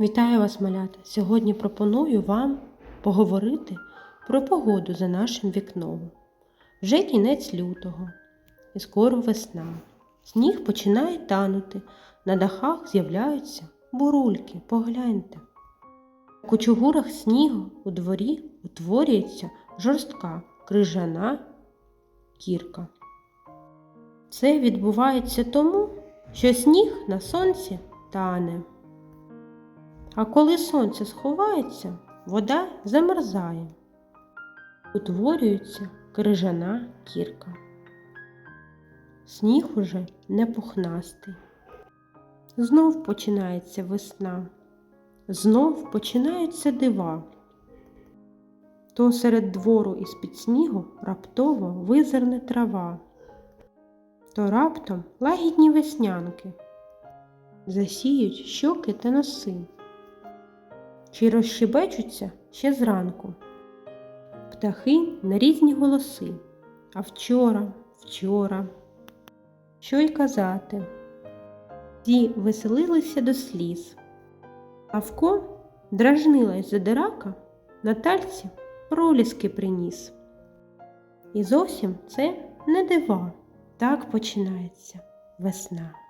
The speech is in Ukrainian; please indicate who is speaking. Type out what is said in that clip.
Speaker 1: Вітаю вас, малята! Сьогодні пропоную вам поговорити про погоду за нашим вікном. Вже кінець лютого і скоро весна. Сніг починає танути, на дахах з'являються бурульки, погляньте. У кучугурах снігу у дворі утворюється жорстка крижана кірка. Це відбувається тому, що сніг на сонці тане. А коли сонце сховається, вода замерзає. Утворюється крижана кірка. Сніг уже не пухнастий. Знов починається весна. Знов починаються дива. То серед двору із під снігу раптово визирне трава, то раптом лагідні веснянки засіють щоки та носи чи розшибечуться ще зранку. Птахи на різні голоси. А вчора, вчора. Що й казати? Ті веселилися до сліз. Авко дражнилась задирака, на тальці проліски приніс. І зовсім це не дива, так починається весна.